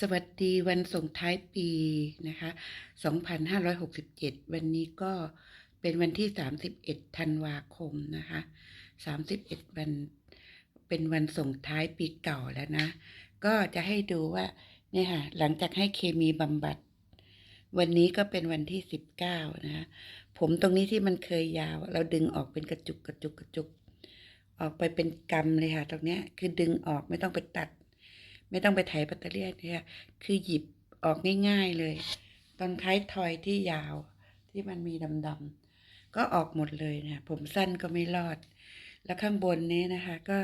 สวัสดีวันส่งท้ายปีนะคะ 2567 วันนี้ก็เป็นวันที่ 31 ธันวาคมนะคะ 31 วันเป็นวันส่งท้ายปีเก่าแล้วนะ ก็จะให้ดูว่าเนี่ยค่ะ หลังจากให้เคมีบำบัด วันนี้ก็เป็นวันที่ 19 นะคะผมตรงนี้ที่มันเคยยาว เราดึงออกเป็นกระจุกกระจุกกระจุก ออกไปเป็นกำเลยค่ะ ตรงเนี้ยคือดึงออกไม่ต้องไปตัด ไม่ต้องไปไถปัตเตอร์เลียนเนี่ยคือหยิบออกง่ายๆเลย ตอนท้ายทอยที่ยาวที่มันมีดำๆก็ออกหมดเลยนะผมสั้นก็ไม่รอด แล้วข้างบนนี้นะคะ ก็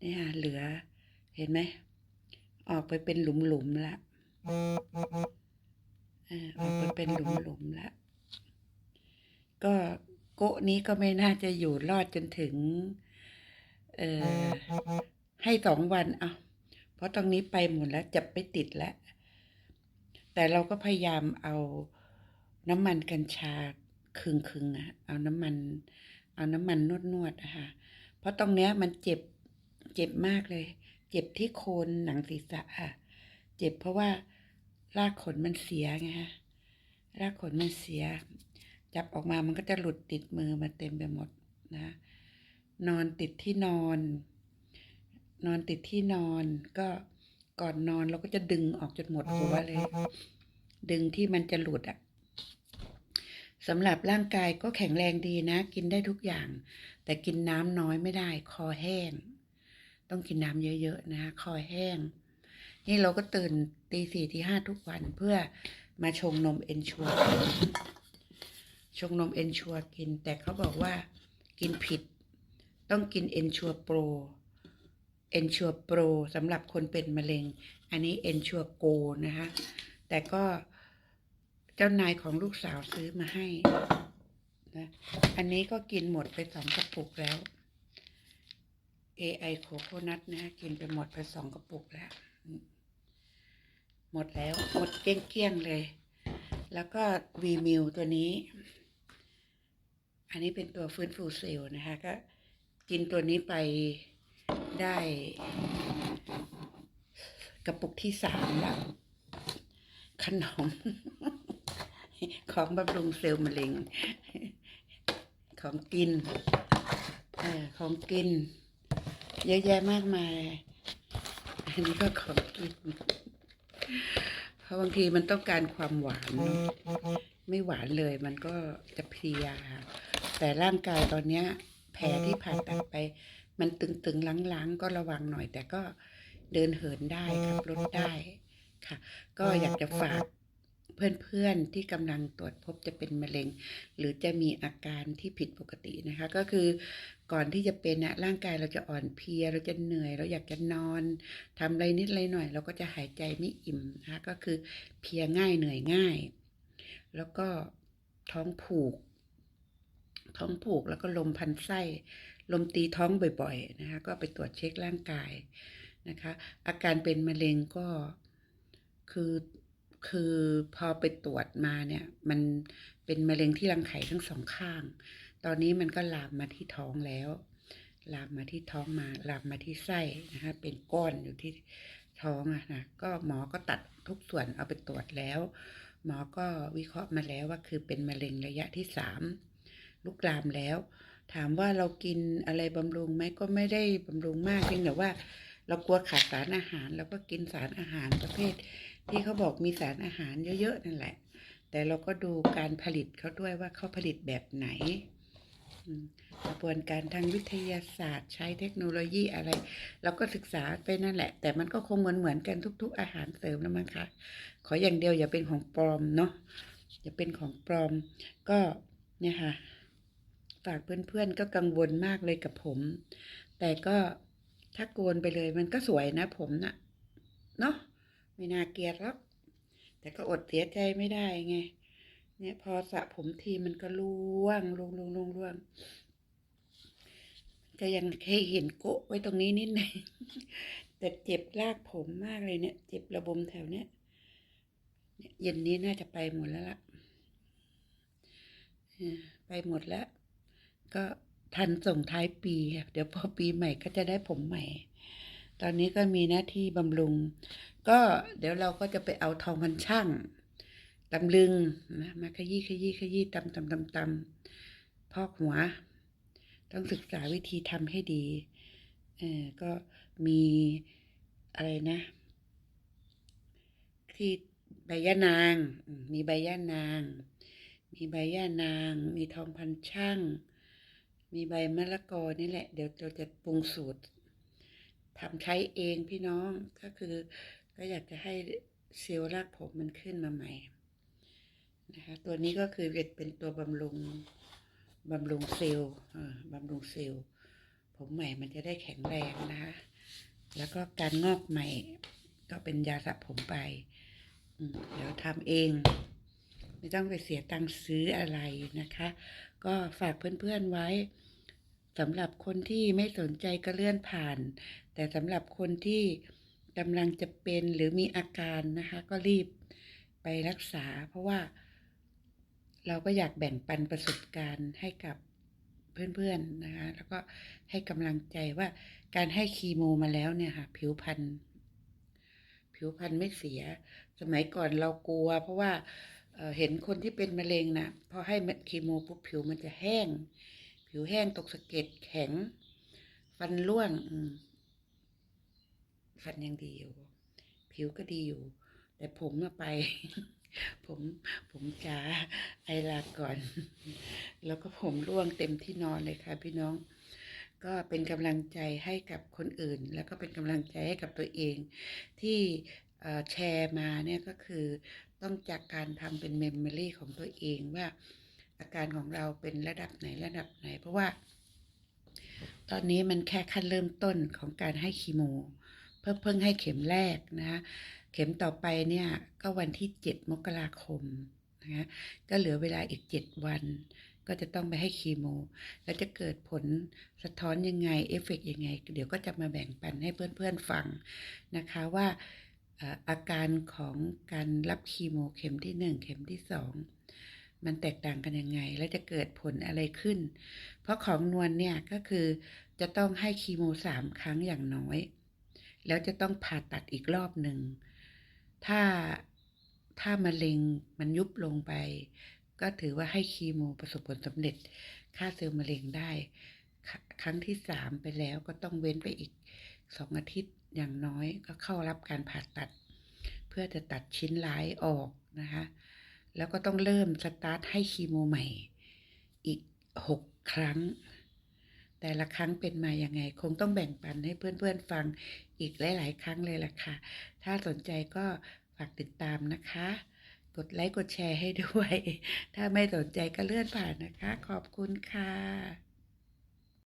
นี่ค่ะเหลือเห็นไหมออกไปเป็นหลุมๆละออออกไปเป็นหลุมๆละก็โกะนี้ก็ไม่น่าจะอยู่รอดจนถึง เอ่อให้สองวันเอา ราะตรงนี้ไปหมดแล้วจับไม่ติดแล้ว แต่เราก็พยายามเอาน้ำมันกัญชาคึงคึงๆอะเอาน้ำมัน เอาน้ำมันนวดนวดๆอะค่ะ เพราะตรงเนี้ยมันเจ็บ เจ็บมากเลย เจ็บที่โคนหนังศีรษะค่ะ เจ็บเพราะว่ารากขนมันเสียไงฮะ รากขนมันเสีย จับออกมามันก็จะหลุดติดมือมาเต็มไปหมดนะ นอนติดที่นอน นอนติดที่นอนก็ก่อนนอนเราก็จะดึงออกจนหมดหัวเลย ดึงที่มันจะหลุดอะสำหรับร่างกายก็แข็งแรงดีนะ กินได้ทุกอย่าง แต่กินน้ำน้อยไม่ได้ คอแห้ง ต้องกินน้ำเยอะๆนะ คอแห้ง นี่เราก็ตื่นตีสี่ตีห้าทุกวันเพื่อมาชงนมเอนชัวชงนมเอนชัวกิน แต่เขาบอกว่ากินผิด ต้องกินเอนชัวโปร เอนชัวโปรสำหรับคนเป็นมะเร็ง อันนี้เอนชัวโกนะคะ แต่ก็เจ้านายของลูกสาวซื้อมาให้นะอันนี้ก็กินหมดไปสองกระปุกแล้ว AI โคโคนัทนะฮะกินไปหมดไปสองกระปุกแล้ว หมดแล้วหมดเกลี้ยงๆเลย แล้วก็วีมิลตัวนี้ อันนี้เป็นตัวฟื้นฟูเซลล์นะคะก็กินตัวนี้ไป ได้ กระปุกที่สามแล้ว ขนม ของบำรุงเซลล์มะเร็ง ของกินอของกิน เยอะแยะมากมาย อันนี้ก็ของกิน เพราะบางทีมันต้องการความหวานเนอะไม่หวานเลยมันก็จะเพลียแต่ร่างกายตอนเนี้ย แผลที่ผ่าตัดไป มันตึงๆล้างๆ ก็ระวังหน่อย แต่ก็เดินเหินได้ขับรถได้ค่ะ ก็อยากจะฝากเพื่อนๆที่กำลังตรวจพบจะเป็นมะเร็ง หรือจะมีอาการที่ผิดปกตินะคะ ก็คือก่อนที่จะเป็นนะร่างกายเราจะอ่อนเพลีย เราจะเหนื่อย เราอยากจะนอนทำอะไรนิดอะไรหน่อย เราก็จะหายใจไม่อิ่มนะคะก็คือเพลียง่ายเหนื่อยง่าย แล้วก็ท้องผูก ท้องผูกแล้วก็ลมพันไส้ ลมตีท้องบ่อยๆนะคะก็ไปตรวจเช็คร่างกายนะคะอาการเป็นมะเร็งก็คือคือพอไปตรวจมาเนี่ยมันเป็นมะเร็งที่รังไข่ทั้งสองข้าง ตอนนี้มันก็ลามมาที่ท้องแล้ว ลามมาที่ท้องมาลามมาที่ไส้นะคะเป็นก้อนอยู่ที่ท้องอะนะก็หมอก็ตัดทุกส่วนเอาไปตรวจแล้ว หมอก็วิเคราะห์มาแล้วว่าคือเป็นมะเร็งระยะที่สามลุกลามแล้ว ถามว่าเรากินอะไรบำรุงไหมก็ไม่ได้บำรุงมากเพียงแต่ว่า เรากลัวขาดสารอาหารเราก็กินสารอาหารประเภท ที่เขาบอกมีสารอาหารเยอะๆนั่นแหละ แต่เราก็ดูการผลิตเขาด้วยว่าเขาผลิตแบบไหนกระบวนการทางวิทยาศาสตร์ ใช้เทคโนโลยีอะไรเราก็ศึกษาไปนั่นแหละ แต่มันก็คงเหมือนเหมือนกันทุก ๆ อาหารเสริมแล้วมั้งคะขออย่างเดียวอย่าเป็นของปลอมเนาะอย่าเป็นของปลอมก็เนี่ยค่ะ ฝากเพื่อนๆก็กังวลมากเลยกับผม แต่ก็ถ้าโกนไปเลยมันก็สวยนะผมน่ะ เนาะไม่น่าเกลียดหรอก แต่ก็อดเสียใจไม่ได้ไง เนี่ยพอสระผมทีมันก็ร่วงร่วงร่วงร่วงร่วงก็ยังเคยเห็นโกะไว้ตรงนี้นิดหนึงแต่เจ็บลากผมมากเลยเนี่ย เจ็บระบมแถวเนี้ยเย็นนี้น่าจะไปหมดแล้วล่ะ ไปหมดแล้ว ก็ทันส่งท้ายปีค่ะเดี๋ยวพอปีใหม่ก็จะได้ผมใหม่ ตอนนี้ก็มีหน้าที่บำรุง ก็เดี๋ยวเราก็จะไปเอาทองพันช่างตำลึงนะมาขยี้ขยี้ขยี้ตำตำตำตำพอกหัว ต้องศึกษาวิธีทำให้ดีเออก็มีอะไรนะ ที่ใบย่านาง มีใบย่านาง มีใบย่านาง มีทองพันช่าง มีใบมะละกอนี่แหละ เดี๋ยวเราจะปรุงสูตรทำใช้เองพี่น้องก็คือ ก็อยากจะให้เซลล์รากผมมันขึ้นมาใหม่นะคะตัวนี้ก็คือเป็นตัวบำรุงบำรุงเซลล์อ่าบำรุงเซลล์ผมใหม่มันจะได้แข็งแรงนะคะแล้วก็การงอกใหม่ก็เป็นยาสระผมไป เดี๋ยวทำเอง ไม่ต้องไปเสียตังค์ซื้ออะไรนะคะ ก็ฝากเพื่อนๆไว้สำหรับคนที่ไม่สนใจก็เลื่อนผ่าน แต่สำหรับคนที่กำลังจะเป็นหรือมีอาการนะคะ ก็รีบไปรักษา เพราะว่า เราก็อยากแบ่งปันประสบการณ์ให้กับเพื่อนๆนะคะ แล้วก็ให้กำลังใจว่าการให้คีโมมาแล้วเนี่ยค่ะ ผิวพรรณผิวพรรณไม่เสีย สมัยก่อนเรากลัว เพราะว่า เห็นคนที่เป็นมะเร็งนะพอให้คีโมปุ๊บผิวมันจะแห้ง ผิวแห้งตกสะเก็ดแข็ง ฟันร่วงฟันยังดีอยู่ ผิวก็ดีอยู่ แต่ผมมาไป ผมผมจ้าไอลาก่อน แล้วก็ผมร่วงเต็มที่นอนเลยค่ะ พี่น้อง ก็เป็นกำลังใจให้กับคนอื่น แล้วก็เป็นกำลังใจให้กับตัวเองที่แชร์มาเนี่ยก็คือ ต้องจากการทำเป็นเมมโมรีของตัวเองว่าอาการของเราเป็นระดับไหนระดับไหน เพราะว่า ตอนนี้มันแค่ขั้นเริ่มต้นของการให้คีโม เพิ่งเพิ่งให้เข็มแรกนะคะเข็มต่อไปเนี่ยก็วันที่ 7 มกราคมนะคะก็เหลือเวลาอีก 7 วัน ก็จะต้องไปให้คีโม แล้วจะเกิดผลสะท้อนยังไงเอฟเฟกต์ยังไง เดี๋ยวก็จะมาแบ่งปันให้เพื่อนๆฟังนะคะว่า อาการของการรับคีโมเข็มที่1เข็มที่2มันแตกต่างกันยังไง และจะเกิดผลอะไรขึ้น เพราะของนวลเนี่ยก็คือจะต้องให้คีโมสามครั้งอย่างน้อย แล้วจะต้องผ่าตัดอีกรอบหนึ่ง ถ้าถ้ามะเร็งมันยุบลงไป ก็ถือว่าให้คีโมประสบผลสำเร็จฆ่าเซลล์มะเร็งได้คครั้งที่สามไปแล้วก็ต้องเว้นไปอีกสองอาทิตย์ อย่างน้อยก็เข้ารับการผ่าตัด เพื่อจะตัดชิ้นร้ายออกนะคะ แล้วก็ต้องเริ่มสตาร์ทให้คีโมใหม่อีกหกครั้ง แต่ละครั้งเป็นมายังไง คงต้องแบ่งปันให้เพื่อนๆฟังอีกหลายๆ ครั้งเลยล่ะค่ะ ถ้าสนใจก็ฝากติดตามนะคะ กดไลค์กดแชร์ให้ด้วย ถ้าไม่สนใจก็เลื่อนผ่านนะคะ ขอบคุณค่ะ